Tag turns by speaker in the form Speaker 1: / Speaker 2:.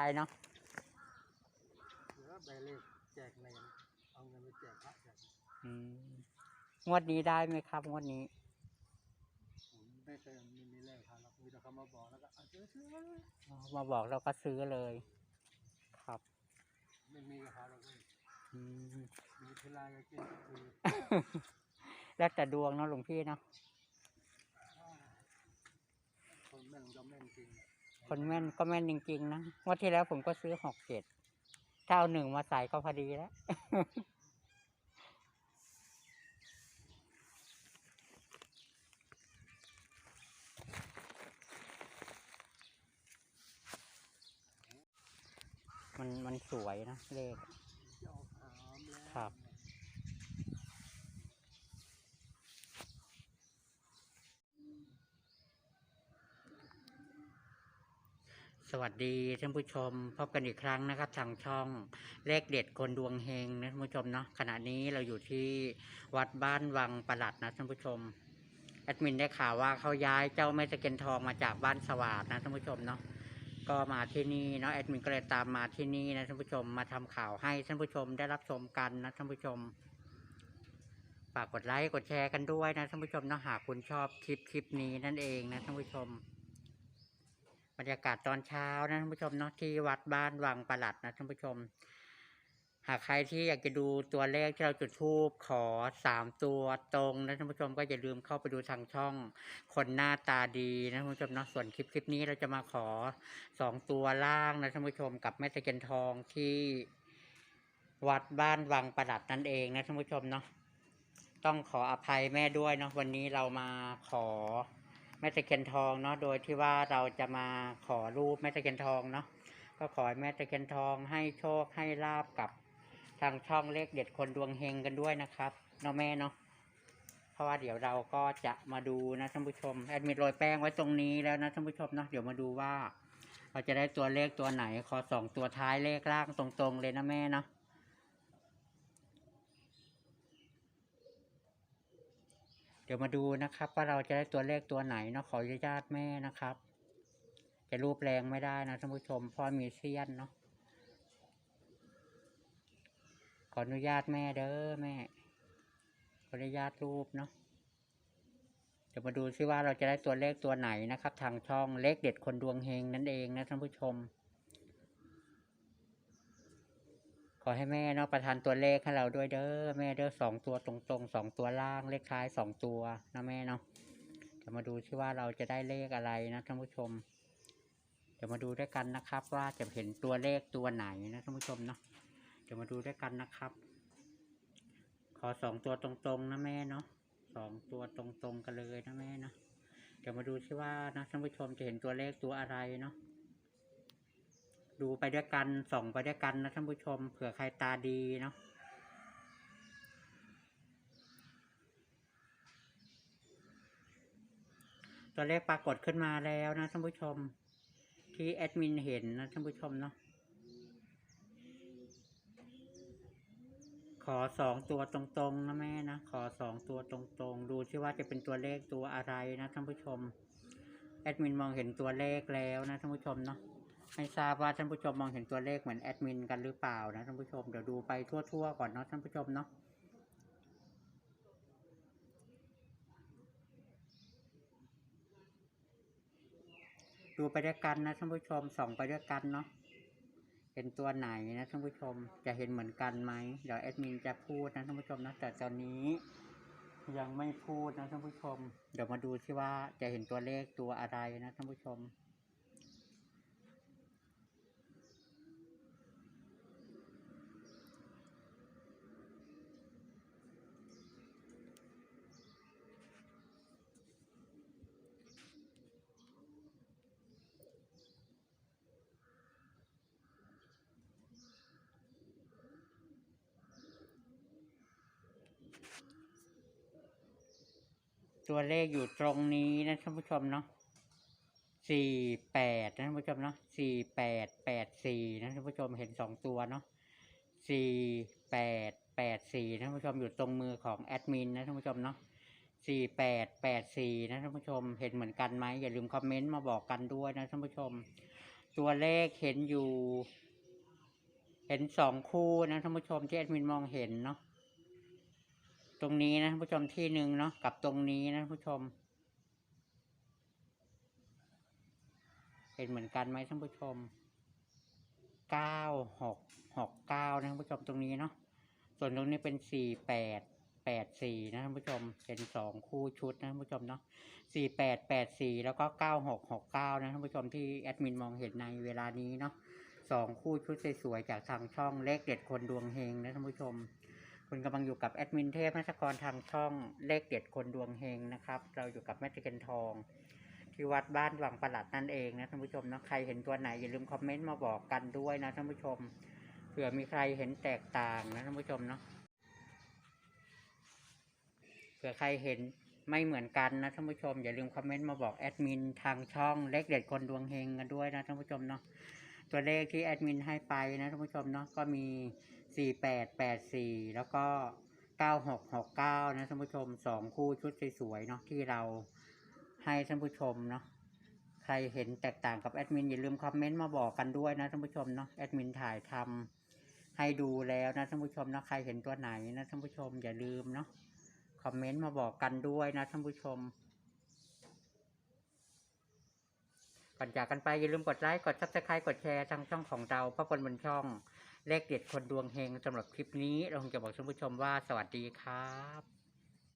Speaker 1: ายเนาะ
Speaker 2: เหลือใบเลขแจกเนรเอาเงินไปแจกพระแจก
Speaker 1: อืมงวดนี้ได้ไหมครับงวดนี้
Speaker 2: ผมไม่เคยมีมีเลขครับแล้วมีแต่เขามาบอกแล้วก็เอาซื้อซื้อ
Speaker 1: อ๋อมาบอกเราก็ซื้อเลย ครับ
Speaker 2: ไม่มีกับเขาหรอกพี่
Speaker 1: อืม
Speaker 2: มีเวลาจะกินก็คือ
Speaker 1: แล้วแต่ดวงเนาะหลวงพี่เนาะ
Speaker 2: คนแม่นก็แม่นจริง
Speaker 1: คนแม่นก็แม่นจริงๆนะงวดที่แล้วผมก็ซื้อหกเจ็ดถ้าเอาหนึ่งมาใส่ก็พอดีแล้ว มันมันสวยนะเลข
Speaker 2: เจ้าหามแล้ว
Speaker 1: ครับ สวัสดีท่านผู้ชมพบกันอีกครั้งนะครับทางช่องเลขเด็ดคนดวงเฮงนะท่านผู้ชมเนาะขณะนี้เราอยู่ที่วัดบ้านวังประหลัดนะท่านผู้ชมแอดมินได้ข่าวว่าเขาย้ายเจ้าแม่ตะเคียนทองมาจากบ้านสวาดนะท่านผู้ชมเนาะก็มาที่นี่เนาะแอดมินก็เลยตามมาที่นี่นะท่านผู้ชมมาทำข่าวให้ท่านผู้ชมได้รับชมกันนะท่านผู้ชมฝากกดไลค์กดแชร์กันด้วยนะท่านผู้ชมเนาะหากคุณชอบคลิปคลิปนี้นั่นเองนะท่านผู้ชม บรรยากาศตอนเช้านะท่านผู้ชมเนาะที่วัดบ้านวังประหลัดนะท่านผู้ชม หากใครที่อยากจะดูตัวเลขที่เราจุดทูบขอสามตัวตรงนะท่านผู้ชมก็อย่าลืมเข้าไปดูทางช่องคนหน้าตาดีนะท่านผู้ชมเนาะส่วนคลิปคลิปนี้เราจะมาขอสองตัวล่างนะท่านผู้ชมกับแม่ตะเคียนทองที่วัดบ้านวังประหลัดนั่นเองนะท่านผู้ชมเนาะต้องขออภัยแม่ด้วยเนาะวันนี้เรามาขอ แม่ตะเคียนทองเนาะโดยที่ว่าเราจะมาขอรูปแม่ตะเคียนทองเนาะก็ขอแม่ตะเคียนทองให้โชคให้ลาบกับทางช่องเลขเด็ดคนดวงเฮงกันด้วยนะครับเนาะแม่เนาะเพราะว่าเดี๋ยวเราก็จะมาดูนะท่านผู้ชมแอดมิดโรยแป้งไว้ตรงนี้แล้วนะท่านผู้ชมเนาะเดี๋ยวมาดูว่า เราจะได้ตัวเลขตัวไหนขอสองตัวท้ายเลขล่างตรงๆเลยนะแม่เนาะ ดี๋ยวมาดูนะครับ ว่าเราจะได้ตัวเลขตัวไหนเนาะขออนุญาตแม่นะครับ จะรูปแรงไม่ได้นะท่านผู้ชมเพราะมีเสี้ยนเนาะขออนุญาตแม่เด้อแม่ ขออนุญาตรูปเนาะเดี๋ยวมาดูซิว่าเราจะได้ตัวเลขตัวไหนนะครับ ทางช่องเลขเด็ดคนดวงเฮงนั่นเองนะท่านผู้ชม ข อให้แม่เนาะประทานตัวเลขให้เราด้วยเด้อแม่เด้อสองตัวตรงๆสองตัวล่างเลขท้ายสองตัวนะแม่เนาะเดี๋ยวมาดูซิว่าเราจะได้เลขอะไรนะท่านผู้ชมเดี๋ยวมาดูด้วยกันนะครับ ว่าจะเห็นตัวเลขตัวไหนนะท่านผู้ชมเนาะเดี๋ยวมาดูด้วยกันนะครับ ขอสองตัวตรงๆนะแม่เนาะสองตัวตรงๆกันเลยนะแม่เนาะเดี๋ยวมาดูซิว่านะท่านผู้ชมจะเห็นตัวเลขตัวอะไรเนาะ ดูไปด้วยกันส่องไปด้วยกันนะท่านผู้ชม เผื่อใครตาดีเนาะตัวเลขปรากฏขึ้นมาแล้วนะท่านผู้ชม ที่แอดมินเห็นนะท่านผู้ชมเนาะขอสองตัวตรงๆนะแม่นะ ขอสองตัวตรงๆ ดูที่ว่าจะเป็นตัวเลขตัวอะไรนะท่านผู้ชม แอดมินมองเห็นตัวเลขแล้วนะท่านผู้ชมเนาะ ไม่ทราบว่าท่านผู้ชมมองเห็นตัวเลขเหมือนแอดมินกันหรือเปล่านะท่านผู้ชมเดี๋ยวดูไปทั่วๆก่อนเนาะท่านผู้ชมเนาะดูไปด้วยกันนะท่านผู้ชมส่องไปด้วยกันเนาะเห็นตัวไหนนะท่านผู้ชมจะเห็นเหมือนกันไหมเดี๋ยวแอดมินจะพูดนะท่านผู้ชมนะแต่ตอนนี้ยังไม่พูดนะท่านผู้ชม เดี๋ยวมาดูที่ว่าจะเห็นตัวเลขตัวอะไรนะท่านผู้ชม ตัวเลขอยู่ตรงนี้นะท่านผู้ชมเนาะสี่แปดนะท่านผู้ชมเนาะสี่แปดแปดสี่นะท่านผู้ชมเห็นสองตัวเนาะสี่แปดแปดสี่ท่านผู้ชมอยู่ตรงมือของแอดมินนะท่านผู้ชมเนาะสี่แปดแปดสี่นะท่านผู้ชมเห็นเหมือนกันไหมอย่าลืมคอมเมนต์มาบอกกันด้วยนะท่านผู้ชมตตัวเลขเห็นอยู่ เห็นสองคู่นะท่านผู้ชมที่แอดมินมองเห็นเนาะ ตรงนี้นะผู้ชมที่หนึ่งเนาะกับตรงนี้นะผู้ชมเห็นเหมือนกันไหมท่านผู้ชมเก้าหกหกเก้านะท่านผู้ชมตรงนี้เนาะส่วนตรงนี้เป็นสี่แปดแปดสี่นะท่านผู้ชมเป็นสองคู่ชุดนะท่านผู้ชมเนาะสี่แปดแปดสี่แล้วก็เก้าหกหกเก้านะท่านผู้ชมที่แอดมินมองเห็นในเวลานี้เนาะสองคู่ชุดสวยๆจากทางช่องเลขเด็ดคนดวงเฮงนะท่านผู้ชม คุณกำลังอยู่กับแอดมินเทพนักกรทางช่องเลขเด็ดคนดวงเฮงนะครับ เราอยู่กับแม่ตะเกนทอง ที่วัดบ้านวังประหลัดนั่นเองนะท่านผู้ชมนะใครเห็นตัวไหนอย่าลืมคอมเมนต์มาบอกกันด้วยนะท่านผู้ชมเผื่อมีใครเห็นแตกต่างนะท่านผู้ชมเนาะเผื่อใครเห็นไม่เหมือนกันนะท่านผู้ชม อย่าลืมคอมเมนต์มาบอกแอดมินทางช่องเลขเด็ดคนดวงเฮงกันด้วยนะท่านผู้ชมเนาะตัวเลขที่แอดมินให้ไปนะท่านผู้ชมเนาะก็มี 4884 แล้วก็ 9669 นะท่านผู้ชมสองคู่ชุดสวยๆเนาะที่เราให้ท่านผู้ชมเนาะใครเห็นแตกต่างกับแอดมินอย่าลืมคอมเมนต์มาบอกกันด้วยนะท่านผู้ชมเนาะแอดมินถ่ายทำให้ดูแล้วนะท่านผู้ชมเนาะใครเห็นตัวไหนนะท่านผู้ชมอย่าลืมเนาะคอมเมนต์มาบอกกันด้วยนะท่านผู้ชมก่อนจากกันไปอย่าลืมกดไลค์ กดซับสไครต์กดแชร์ทางช่องของเราเพราะคนบนช่อง เลขเด็ดคนดวงเฮงสำหรับคลิปนี้เราคงจะบอกท่านผู้ชมว่าสวัสดีครับ